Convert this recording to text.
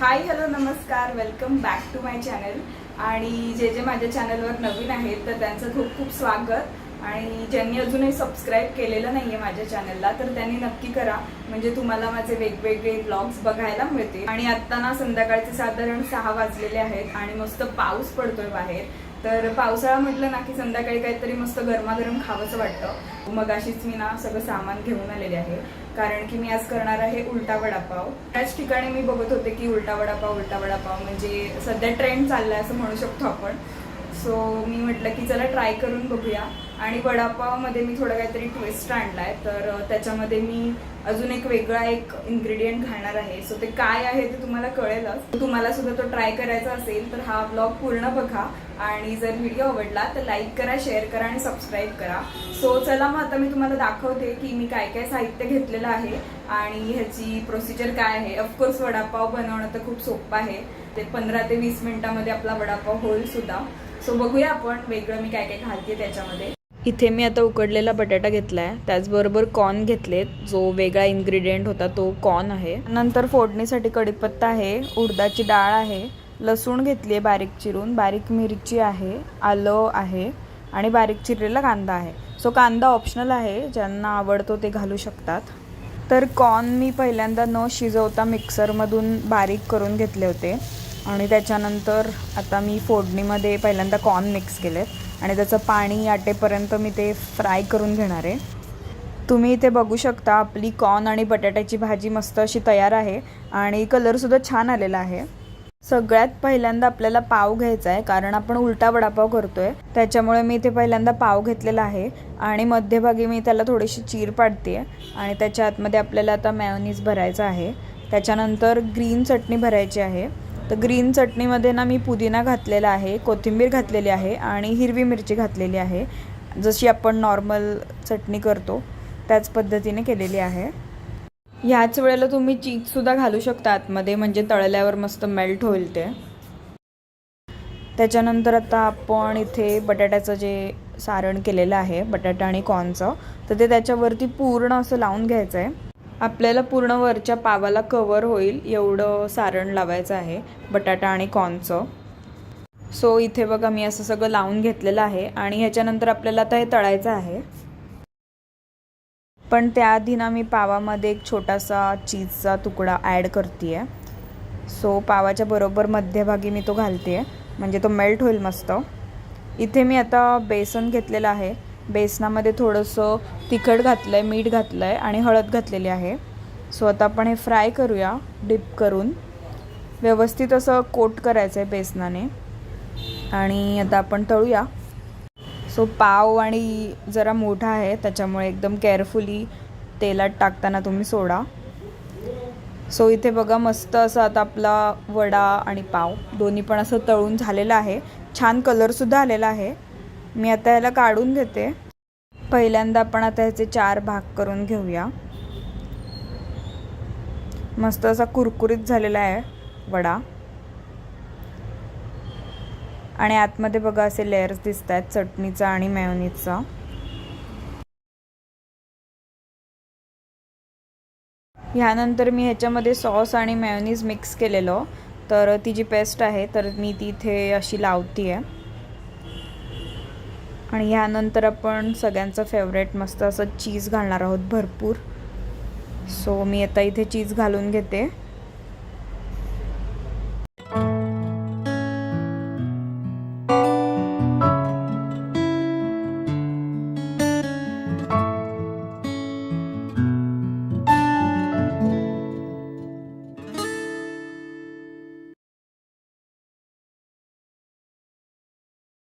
हाय hello नमस्कार. Welcome back to my channel आणि जे जे माझ्या चॅनलवर नवीन आहेत तर त्यांचं खूप खूप स्वागत. आणि ज्यांनी अजूनही सबस्क्राईब केलेलं नाही आहे माझ्या चॅनलला तर त्यांनी नक्की करा. म्हणजे तुम्हाला माझे वेगवेगळे ब्लॉग्स बघायला मिळतील. आणि आत्ता ना संध्याकाळचे साधारण सहा वाजलेले आहेत आणि मस्त पाऊस पडतोय बाहेर. तर पावसाळा म्हटलं ना की संध्याकाळी काहीतरी मस्त गरमागरम खावंसं वाटतं. मग अशीच मी ना सगळं सामान घेऊन आलेले आहे. कारण की मी आज करणार आहे उलटा वडापाव. त्याच ठिकाणी मी बघत होते की उलटा वडापाव उलटा वडापाव म्हणजे सध्या ट्रेंड चाललाय असं म्हणू शकतो आपण. सो मी म्हटलं की चला ट्राय करून बघूया. आणि वडापावमध्ये मी थोडं काहीतरी ट्विस्ट आणलाय. तर त्याच्यामध्ये मी अजून एक वेगळा एक इन्ग्रेडियंट घालणार आहे. सो ते काय आहे ते तुम्हाला कळेलच. तुम्हाला सुद्धा तो ट्राय करायचा असेल तर हा ब्लॉग पूर्ण बघा. आणि जर व्हिडिओ आवडला तर लाईक करा शेअर करा आणि सबस्क्राईब करा. सो चला मग आता मी तुम्हाला दाखवते की मी काय काय साहित्य घेतलेलं आहे आणि ह्याची प्रोसिजर काय आहे. ऑफकोर्स वडापाव बनवणं तर खूप सोपं आहे. ते पंधरा ते वीस मिनिटामध्ये आपला वडापाव होईल सुद्धा. सो बघूया आपण वेगळं मी काय काय घालते त्याच्यामध्ये. इथे मी आता उकडलेला बटाटा घेतला आहे त्याचबरोबर कॉर्न घेतलेत. जो वेगळा इन्ग्रेडियंट होता तो कॉर्न आहे. नंतर फोडणीसाठी कढीपत्ता आहे. उडदाची डाळ आहे. लसूण घेतली आहे बारीक चिरून. बारीक मिरची आहे. आलं आहे. आणि बारीक चिरलेला कांदा आहे. सो कांदा ऑप्शनल आहे. ज्यांना आवडतो ते घालू शकतात. तर कॉर्न मी पहिल्यांदा न शिजवता मिक्सरमधून बारीक करून घेतले होते. आणि त्याच्यानंतर आता मी फोडणीमध्ये पहिल्यांदा कॉर्न मिक्स केलेत. आणि त्याचं पाणी आटेपर्यंत मी ते फ्राय करून घेणार आहे. तुम्ही इथे बघू शकता आपली कॉर्न आणि बटाट्याची भाजी मस्त अशी तयार आहे. आणि कलरसुद्धा छान आलेला आहे. सगळ्यात पहिल्यांदा आपल्याला पाव घ्यायचा आहे कारण आपण उलटा वडापाव करतोय. त्याच्यामुळे मी इथे पहिल्यांदा पाव घेतलेला आहे. आणि मध्यभागी मी त्याला थोडीशी चीर पाडते आणि त्याच्या आतमध्ये आपल्याला आता मॅयोनीज भरायचा आहे. त्याच्यानंतर ग्रीन चटणी भरायची आहे. तर ग्रीन चटणीमध्ये ना मी पुदिना घातलेला आहे कोथिंबीर घातलेली आहे आणि हिरवी मिरची घातलेली आहे. जशी आपण नॉर्मल चटणी करतो त्याच पद्धतीने केलेली आहे. ह्याच वेळेला तुम्ही चीजसुद्धा घालू शकता आतमध्ये म्हणजे तळल्यावर मस्त मेल्ट होईल ते. त्याच्यानंतर आता आपण इथे बटाट्याचं जे सारण केलेलं आहे बटाटा आणि कॉर्नचं तर ते त्याच्यावरती पूर्ण असं लावून घ्यायचं आहे आपल्याला पूर्ण वरच्या पावाला कवर होईल एवढं सारण लावायचं आहे बटाटा आणि कॉर्नचं. सो इथे बघा मी असं सगळं लावून घेतलेलं आहे आणि ह्याच्यानंतर आपल्याला आता हे तळायचं आहे. पण त्याआधी ना मी पावामध्ये एक छोटासा चीजचा तुकडा ॲड करते आहे सो पावाच्या बरोबर मध्यभागी मी तो घालते म्हणजे तो मेल्ट होईल मस्त. इथे मी आता बेसन घेतलेलं आहे. बेसनामध्ये थोडंसं तिखट घातलं आहे मीठ घातलं आहे आणि हळद घातलेली आहे. सो आता आपण हे फ्राय करूया डिप करून. व्यवस्थित असं कोट करायचं आहे बेसनाने. आणि आता आपण तळूया. सो पाव आणि जरा मोठा आहे त्याच्यामुळे एकदम केअरफुली तेलात टाकताना तुम्ही सोडा. सो इथे बघा मस्त असं आता आपला वडा आणि पाव दोन्ही पण असं तळून झालेलं आहे. छान कलरसुद्धा आलेला आहे. मी आता याला काढून घेते पहिल्यांदा आपण आता ह्याचे चार भाग करून घेऊया. मस्त असा कुरकुरीत झालेला आहे वडा. आणि आतमध्ये बघा असे लेयर्स दिसत आहेत चटणीचा आणि मेयोनीजचा. ह्यानंतर मी ह्याच्यामध्ये सॉस आणि मेयोनीज मिक्स केलेलं. तर ती जी पेस्ट आहे तर मी ती इथे अशी लावती आहे आणि ह्यानंतर आपण सगळ्यांचं फेवरेट मस्त असं चीज घालणार आहोत भरपूर. सो मी आता इथे चीज घालून घेते.